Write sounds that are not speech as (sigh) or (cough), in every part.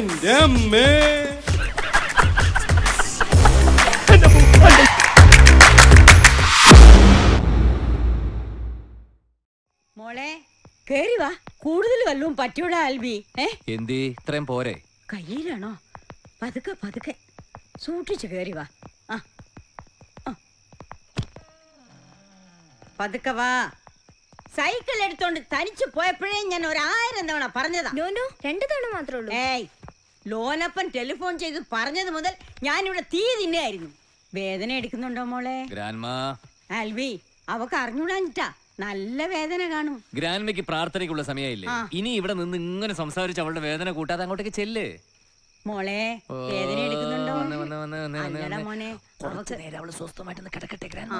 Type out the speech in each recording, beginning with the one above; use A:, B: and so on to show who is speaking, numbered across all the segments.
A: എന്റെ അമ്മേ
B: മോളെ കേറി വാ. കൂടുതൽ വല്ലതും പറ്റൂടാ ആൽബി. ഏ?
C: എന്തി? ഇത്രയും പോരെ.
B: കയ്യിലാണോ? പതുക്കെ പതുക്കെ. സൂക്ഷിച്ചു കേറി വാ. ആ. ആ. പതുക്കെ വാ. സൈക്കിൾ എടുത്തോണ്ട് തനിച്ചു പോയപ്പോഴേ ഞാൻ ഒരായിരം തവണ പറഞ്ഞതാ.
D: നോനോ രണ്ടു തവണ മാത്രമേ ഉള്ളൂ.
B: ഏയ് ലോനപ്പൻ ടെലിഫോൺ ചെയ്ത് പറഞ്ഞത് മുതൽ ഞാനിവിടെ തീ തിന്നായിരുന്നു. വേദന എടുക്കുന്നുണ്ടോ മോളെ?
C: ഗ്രാൻമാ
B: ആൽബി അവക്ക് അറിഞ്ഞൂടാഞ്ഞിട്ടാ. നല്ല വേദന കാണും.
C: ഗ്രാൻമയ്ക്ക് പ്രാർത്ഥനയ്ക്കുള്ള സമയമില്ലേ
B: ആ.
C: ഇനി ഇവിടെ നിന്ന് ഇങ്ങനെ സംസാരിച്ച് അവളുടെ വേദന കൂട്ടാതെ അങ്ങോട്ടേക്ക് ചെല്ല്.
B: മോളെ
C: ഓ,
B: വേദന എടുക്കുന്നുണ്ടോ?
C: വന്ന് വന്ന് വന്ന് വന്ന് വന്ന്
B: അല്ലടാ
C: വന്ന്.
B: മോനെ അവക്ക്
C: അവൾ സ്വസ്ഥമായിട്ട് കിടക്കട്ടെ ഗ്രാൻമ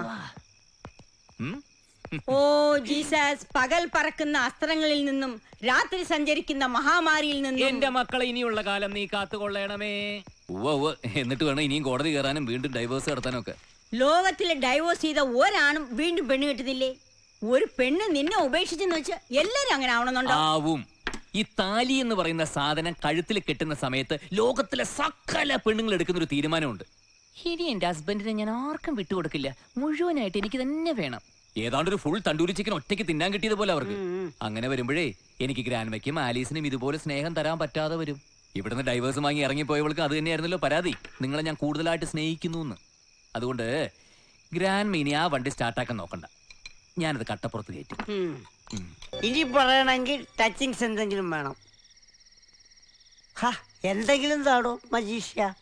B: ഓ ജീസസ് പകൽ പറക്കുന്ന അസ്ത്രങ്ങളിൽ നിന്നും രാത്രി സഞ്ചരിക്കുന്ന മഹാമാരിയിൽ നിന്നും.
C: എന്റെ മക്കളെ ഇനിയുള്ള കാലം നീ കാത്തുകൊള്ളണമേ. ഉവ്വ ഉവ്വ്. എന്നിട്ട് വേണം ഇനിയും കോടതി കയറാനും വീണ്ടും ഡൈവേഴ്സ് നടത്താനും ഒക്കെ
B: ലോകത്തിലെ ഡൈവോഴ്സ് ചെയ്ത ഒരാണും വീണ്ടും പെണ്ണ് കിട്ടുന്നില്ലേ? ഒരു പെണ്ണ് നിന്നെ ഉപേക്ഷിച്ചെന്ന് വെച്ച് എല്ലാരും അങ്ങനെ ആവണമെന്നുണ്ടോ?
C: ആവും. ഈ താലി എന്ന് പറയുന്ന സാധനം കഴുത്തിൽ കെട്ടുന്ന സമയത്ത് ലോകത്തിലെ സകല പെണ്ണുങ്ങൾ എടുക്കുന്ന ഒരു തീരുമാനമുണ്ട്. ഇനി എന്റെ ഹസ്ബൻഡിനെ ഞാൻ ആർക്കും വിട്ടുകൊടുക്കില്ല. മുഴുവനായിട്ട് എനിക്ക് തന്നെ വേണം. ഏതാണ്ട് ഒരു ഫുൾ തണ്ടൂരി ചിക്കൻ ഒറ്റയ്ക്ക് തിന്നാൻ കിട്ടിയത് പോലെ അവർക്ക്. അങ്ങനെ വരുമ്പോഴേ എനിക്ക് ഗ്രാൻമയ്ക്കും ആലീസിനും ഇതുപോലെ സ്നേഹം തരാൻ പറ്റാതെ വരും. ഇവിടുന്ന് ഡൈവേഴ്സ് വാങ്ങി ഇറങ്ങിപ്പോയവൾക്ക് അത് തന്നെയായിരുന്നല്ലോ പരാതി. നിങ്ങളെ ഞാൻ കൂടുതലായിട്ട് സ്നേഹിക്കുന്നു എന്ന് അതുകൊണ്ട് ഗ്രാൻഡ് മീനി ആ വണ്ടി സ്റ്റാർട്ടാക്കാൻ നോക്കണ്ട. ഞാനത് കട്ടപ്പുറത്ത് കയറ്റും.
E: ഇനി പറയണമെങ്കിൽ ടച്ചിങ്സ് എന്തെങ്കിലും വേണം. എന്തെങ്കിലും താടോ മജീഷ്യ.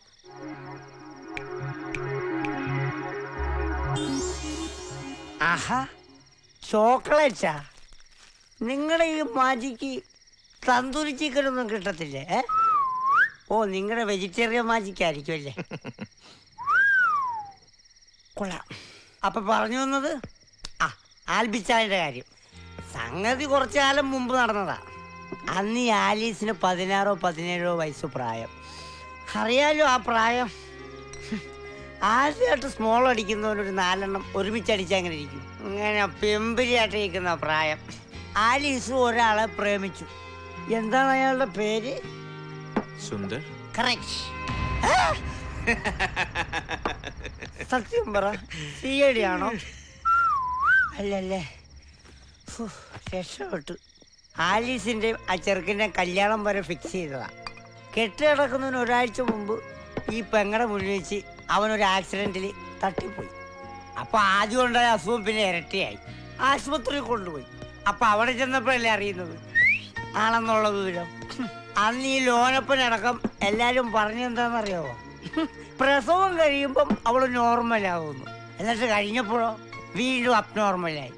E: ആഹാ ചോക്ലേറ്റാ. നിങ്ങളുടെ ഈ മാജിക്ക് തന്തൂരി ചിക്കൻ ഒന്നും കിട്ടത്തില്ലേ ഓ നിങ്ങളുടെ വെജിറ്റേറിയൻ മാജിക് ആയിരിക്കും അല്ലേ? കൊള്ളാം. അപ്പൊ പറഞ്ഞു വന്നത് ആ ആൽബിച്ചായന്റെ കാര്യം. സംഗതി കുറച്ചു കാലം മുമ്പ് നടന്നതാ. അന്ന് ഈ ആലീസിന് പതിനാറോ പതിനേഴോ വയസ്സ് പ്രായം. അറിയാലോ ആ പ്രായം. ആദ്യമായിട്ട് സ്മോൾ അടിക്കുന്നവനൊരു നാലെണ്ണം ഒരുമിച്ച് അടിച്ചങ്ങനെ ഇരിക്കും. ഇങ്ങനെ പെമ്പിരിയായിട്ട് ഇരിക്കുന്ന പ്രായം. ആലീസ് ഒരാളെ പ്രേമിച്ചു. എന്താണ് അയാളുടെ പേര്?
A: സുന്ദർ.
E: കറക്റ്റ് സത്യം പറ. സി ഐ ഡി ആണോ? അല്ലല്ലേ. രക്ഷപ്പെട്ടു. ആലീസിന്റെ ആ ചെറുക്കിന്റെ കല്യാണം വരെ ഫിക്സ് ചെയ്തതാ. കെട്ടിടക്കുന്നതിന് ഒരാഴ്ച മുമ്പ് ഈ പെങ്ങടെ മുന്നിൽ വെച്ച് അവനൊരു ആക്സിഡന്റിൽ തട്ടിപ്പോയി. അപ്പൊ ആദ്യം ഉണ്ടായ അസുഖം പിന്നെ ഇരട്ടിയായി. ആശുപത്രിയിൽ കൊണ്ടുപോയി. അപ്പൊ അവിടെ ചെന്നപ്പോഴല്ലേ അറിയുന്നത്? ആണെന്നുള്ള വിവരം. അന്ന് ഈ ലോനപ്പനടക്കം എല്ലാരും പറഞ്ഞെന്താണെന്നറിയാവോ. പ്രസവം കഴിയുമ്പം അവൾ നോർമലാവുന്നു. എന്നിട്ട് കഴിഞ്ഞപ്പോഴോ വീണ്ടും അബ്നോർമലായി.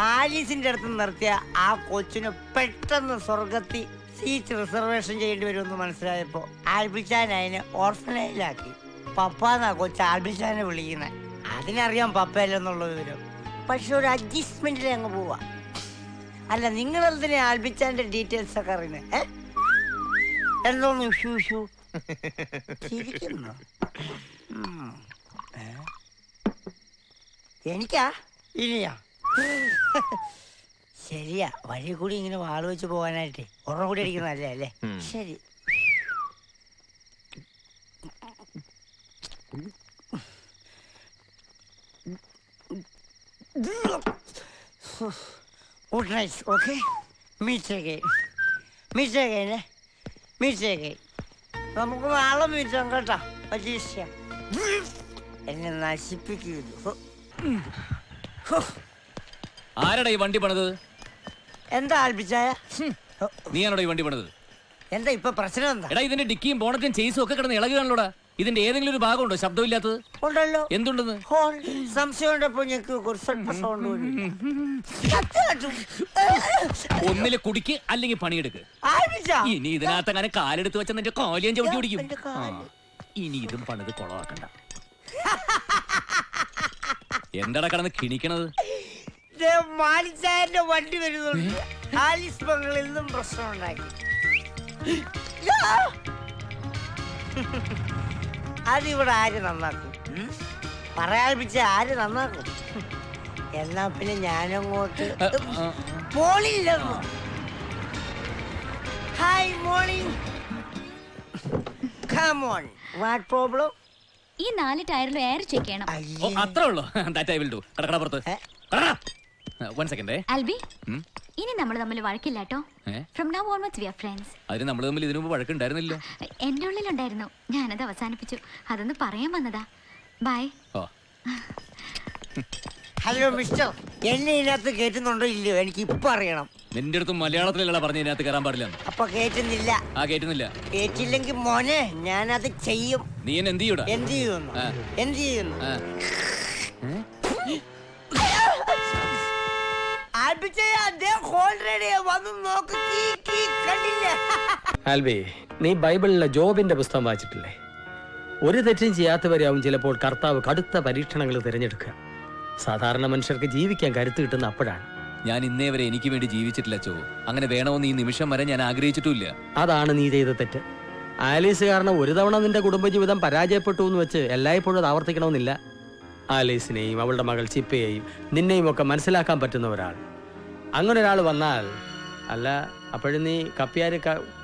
E: ആലീസിന്റെ അടുത്ത് നിർത്തിയ ആ കൊച്ചിന് പെട്ടെന്ന് സ്വർഗത്തിൽ സീറ്റ് റിസർവേഷൻ ചെയ്യേണ്ടി വരുമെന്ന് മനസ്സിലായപ്പോ ആൽബിച്ചാൻ അതിനെ ഓർഫനേജിലാക്കി പപ്പാന്നാ കൊച്ചു ആൽബിഷാനെ വിളിക്കുന്നത് അതിനറിയാം പപ്പയല്ലെന്നുള്ള വിവരം. പക്ഷെ ഒരു അഡ്ജസ്റ്റ്മെന്റിൽ അങ്ങ് പോവാ. അല്ല നിങ്ങൾ എന്തിനാ ആൽബിച്ചാന്റെ ഡീറ്റെയിൽസ് ഒക്കെ അറിയുന്നത് ഏ? എന്തോന്ന് ഉഷു ഉഷു ചിരിക്കുന്നു? ഉം. ഏ? എനിക്കാ? ഇനിയാ? ശരിയാ വഴി കൂടി ഇങ്ങനെ വാൾ വെച്ച് പോകാനായിട്ട്. ഒരെണ്ണം കൂടി അടിക്കുന്നതല്ലേ അല്ലേ? ശരി. Okay meet again meet again meet again നമുക്ക് നാളെ മീറ്റാം കേട്ടോ മജീഷ്യ എന്നെ നശിപ്പിക്കുന്നു
C: ആരടാ ഈ വണ്ടി പണിത്?
E: എന്താ ആൽപ്പിച്ചായ
C: നീയാണോടാ ഈ വണ്ടി പണിത്?
E: എന്താ ഇപ്പൊ പ്രശ്നം എന്താ?
C: എടാ ഇതിന്റെ ഡിക്കിയും ബോണറ്റും ചേസും ഒക്കെ കിടന്ന് ഇളകുകയാണല്ലോടാ. ഇതിന്റെ ഏതെങ്കിലും ഒരു ഭാഗമുണ്ടോ? ശബ്ദമില്ലാത്തത്?
E: ഉണ്ടല്ലോ.
C: എന്തുണ്ടെന്ന്?
E: ഹോൾ സംശയം ഉണ്ടപ്പോ ഞങ്ങൾക്ക് ഒരു സ്വല്പ സൗണ്ട് (laughs)
C: ഒന്നിൽ കുടിക്ക് അല്ലെങ്കിൽ പണിയെടുക്ക്. ഇനി ഇതിനകത്ത് അങ്ങനെ കാലെടുത്ത് വെച്ച നിന്റെ കോലിയം ചവിട്ടി പിടിക്കും. ഇനി ഇതും പണിത് കൊളവാക്കണ്ട. എന്താടാ കിടന്ന് കിണിക്കണത്
E: മാലിച്ചായന്റെ വണ്ടി വരുന്നുണ്ട്. ആലിസ് ബംഗളിൽ നിന്നും പ്രശ്നം ഉണ്ടാക്കി അതിവിടെ ആര് നന്നാക്കും? പറയാൽപ്പിച്ച ആര് നന്നാക്കും? എന്നാ പിന്നെ ഞാനങ്ങോട്ട് മോളില്ലെന്നു hi morning come on what problem
D: ഈ നാല് ടയറിലും എയർ ചെക്ക് ചെയ്യണം.
C: ഓ അത്രേ ഉള്ളൂ. ദാറ്റ് ഐ വിൽ ഡു കടക്കട പുറത്ത്. One second
D: Albi. ഇനി നമ്മൾ തമ്മിൽ വഴക്കില്ല കേട്ടോ from now onwards we are friends
C: അതിന് നമ്മൾ തമ്മിൽ ഇതിനു മുമ്പ് വഴക്കുണ്ടായിരുന്നില്ലോ
D: എന്റെ ഉള്ളിലുണ്ടായിരുന്നു. അത് അവസാനിപ്പിച്ചു. അതൊന്ന് പറയാൻ വന്നതാ. ബൈ
E: ഹലോ മിസ്റ്റർ എന്നെ ഇതിനകത്ത് കേറ്റുന്നുണ്ടോ ഇല്ലയോ? എനിക്ക് ഇപ്പൊ അറിയണം.
C: നിന്റെ അടുത്ത് മലയാളത്തിലല്ല പറഞ്ഞ ഇതിനകത്ത് കയറാൻ പാടില്ല
E: അപ്പൊ കേറ്റുന്നില്ല.
C: ആ കേറ്റുന്നില്ല.
E: കേറ്റില്ലെങ്കിൽ മോനെ ഞാനത് ചെയ്യും.
C: നീ എന്നെ എന്ത് ചെയ്യൂടാ?
E: എന്ത് ചെയ്യുന്നു? എന്ത് ചെയ്യുന്നു? അദ്ദേഹം ഓൾറെഡി വന്ന് നോക്ക് കീ, കീ, കണ്ടില്ല.
F: ആൽബി നീ ബൈബിളിലെ ജോബിന്റെ പുസ്തകം വായിച്ചിട്ടില്ലേ? ഒരു തെറ്റും ചെയ്യാത്തവരെയാവും ചിലപ്പോൾ കർത്താവ് കടുത്ത പരീക്ഷണങ്ങൾ തിരഞ്ഞെടുക്കുക. സാധാരണ മനുഷ്യർക്ക് ജീവിക്കാൻ കരുത്ത് കിട്ടുന്ന അപ്പോഴാണ്.
C: ഞാൻ ഇന്നേ വരെ എനിക്ക് വേണ്ടി ജീവിച്ചിട്ടില്ല ചോ അങ്ങനെ വേണമെന്ന് ഈ നിമിഷം വരെ ഞാൻ ആഗ്രഹിച്ചിട്ടില്ല
F: അതാണ് നീ ചെയ്ത തെറ്റ്. ആലീസ് കാരണം ഒരു തവണ നിന്റെ കുടുംബജീവിതം പരാജയപ്പെട്ടു എന്ന് വെച്ച് എല്ലായ്പ്പോഴും അത് ആവർത്തിക്കണമെന്നില്ല. ആലീസിനെയും അവളുടെ മകൾ ചിപ്പയെയും നിന്നെയും ഒക്കെ മനസ്സിലാക്കാൻ പറ്റുന്ന ഒരാൾ. അങ്ങനെ ഒരാൾ വന്നാൽ അല്ല അപ്പോഴും നീ കപ്പിയാര്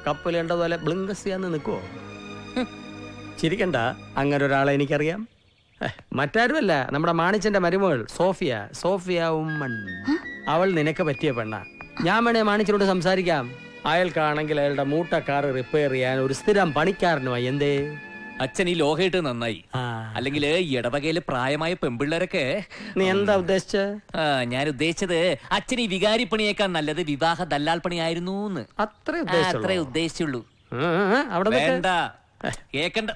F: കപ്പലേണ്ട പോലെ ചെയ്യാന്ന് നിൽക്കുവോ? ചിരിക്കണ്ട അങ്ങനെ ഒരാളെ എനിക്കറിയാം മറ്റാരുമല്ല നമ്മുടെ മാണിച്ചന്റെ മരുമകൾ സോഫിയ സോഫിയ ഉമ്മൺ അവൾ നിനക്ക് പറ്റിയ പെണ്ണ. ഞാൻ വേണേ മാണിച്ചനോട് സംസാരിക്കാം. അയാൾക്കാണെങ്കിൽ അയാളുടെ മൂട്ട കാർ റിപ്പയർ ചെയ്യാൻ ഒരു സ്ഥിരം പണിക്കാരനുമായി എന്തേ?
C: അച്ഛൻ ഈ ലോഹയിട്ട് നന്നായി. അല്ലെങ്കിൽ ഇടവകയിലെ പ്രായമായ പെമ്പിള്ളേരൊക്കെ
F: നീ എന്താ ഉദ്ദേശിച്ച?
C: ഞാൻ ഉദ്ദേശിച്ചത് അച്ഛൻ ഈ വികാരി പണിയേക്കാൾ നല്ലത് വിവാഹ ദല്ലാൽ പണിയായിരുന്നു
F: അത്ര
C: അത്രേ ഉദ്ദേശിച്ചുള്ളൂ. വേണ്ട. കേക്കണ്ട.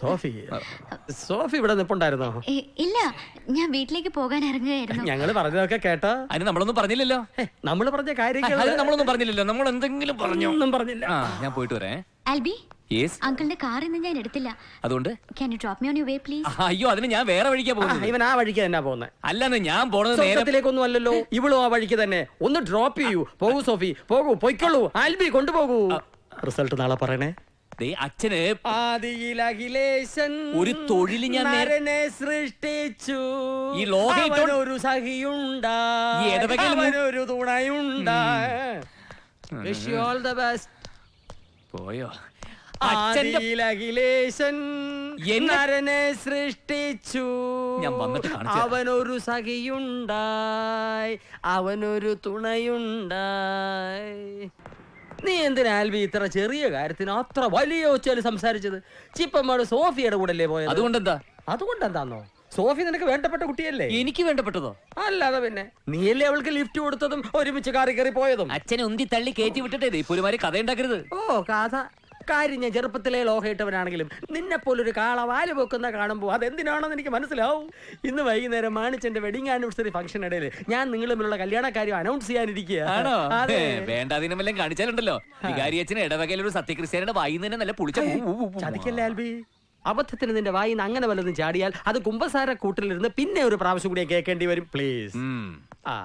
F: സോഫി. സോഫി ഇവിടെ നിപ്പുണ്ടായിരുന്നോ?
D: ഇല്ല. ഞാൻ വീട്ടിലേക്ക് പോകാൻ ഇറങ്ങുകയായിരുന്നു.
F: ഞങ്ങൾ പറഞ്ഞതൊക്കെ കേട്ടോ.
C: അതിന് നമ്മളൊന്നും പറഞ്ഞില്ലല്ലോ.
F: നമ്മൾ പറഞ്ഞ
C: കാര്യം
F: കാര്യങ്ങൾ
C: നമ്മളൊന്നും പറഞ്ഞില്ലല്ലോ. നമ്മൾ എന്തെങ്കിലും പറഞ്ഞു.
F: ഒന്നും പറഞ്ഞില്ല.
C: ഞാൻ പോയിട്ട് വരേ.
D: ആൽബി? അങ്കിളിന്റെ കാർ ഇന്ന് ഞാൻ എടുത്തില്ല.
C: അതുകൊണ്ട്?
D: Can you drop me on you way please
C: അയ്യോ അതിന് ഞാൻ വേറെ വഴിക്കാ പോകുന്നത്.
F: ഇവൻ ആ വഴിക്ക് തന്നെ പോകുന്നത്
C: അല്ലെന്ന് ഞാൻ പോണത് നേരെ
F: സ്വർഗത്തിലേക്കൊന്നും അല്ലല്ലോ. ഇവളും ആ വഴിക്ക് തന്നെ. ഒന്ന് ഡ്രോപ്പ് ചെയ്യൂ. പോകൂ സോഫി. പോകൂ പൊയ്ക്കൊള്ളൂ. ആൽബി കൊണ്ടുപോകൂ. റിസൾട്ട് നാളെ പറയണേ.
C: ദേ, അച്ഛന്
F: ആദിയിൽ അഖിലേശൻ
C: ഒരു തൊഴിൽ ഞാൻ നേര-
F: നരനെ സൃഷ്ടിച്ചു.
C: ഈ ലോകം ഇട്ടോ-
F: ഒരു
C: ഈ ഇടവകയിൽ മു-
F: അവനൊരു wish you all the best
C: പോയോ? അച്ഛന്റെ
F: ആദിയിൽ അഖിലേശൻ നരനെ സൃഷ്ടിച്ചു.
C: ഞാൻ വന്നിട്ട്.
F: അവനൊരു സഖിയുണ്ടായി അവനൊരു തുണയുണ്ടായി. നീ എന്തിനാ ആൽബി ഇത്ര ചെറിയ കാര്യത്തിന് അത്ര വലിയ ഒച്ചയിൽ സംസാരിച്ചത്? ചിപ്പമ്മയുടെ സോഫിയുടെ കൂടെ അല്ലേ പോയത്?
C: അതുകൊണ്ടെന്താ?
F: അതുകൊണ്ട് എന്താന്നോ സോഫി നിനക്ക് വേണ്ടപ്പെട്ട കുട്ടിയല്ലേ?
C: എനിക്ക് വേണ്ടപ്പെട്ടതോ?
F: അല്ലാതെ പിന്നെ. നീയല്ലേ അവൾക്ക് ലിഫ്റ്റ് കൊടുത്തതും ഒരുമിച്ച് കാറി കയറി പോയതും?
C: അച്ഛനെ ഉന്തി തള്ളി കയറ്റി വിട്ടിട്ടേ ഒരുമാതിരി കഥ ഉണ്ടാക്കരുത്
F: ഓ കഥ കാര്യം ഞാൻ ചെറുപ്പത്തിലെ ലോഹയിട്ടവനാണെങ്കിലും നിന്നെ പോലൊരു കാള വാൽ പൊക്കുന്ന കാണുമ്പോൾ അതെന്തിനാണെന്ന് എനിക്ക് മനസ്സിലാവും. ഇന്ന് വൈകുന്നേരം മാണിച്ചന്റെ വെഡിങ് ആനിവേഴ്സറി ഫംഗ്ഷൻ ഇടയിൽ ഞാൻ നിങ്ങൾ തമ്മിലുള്ള കല്യാണക്കാര്യം അനൗൺസ് ചെയ്യാനിരിക്കുക
C: ആണോ?
F: അതെ.
C: ഏ, വേണ്ടാതിനും കാണിച്ചാലുണ്ടല്ലോ. വികാരി അച്ഛന് ഇടവകയിൽ ഒരു സത്യക്രിസ്ത്യാനിയുടെ വായി നല്ല പുളിച്ച.
F: ചതിക്കല്ലേ ആൽബി? അബദ്ധത്തിന് നിന്റെ വായിന്ന് നിന്ന് അങ്ങനെ വല്ലതും ചാടിയാൽ അത് കുംഭസാര കൂട്ടിലിരുന്ന് പിന്നെ ഒരു പ്രാവശ്യം കൂടി കേൾക്കേണ്ടി വരും പ്ലീസ് ആ.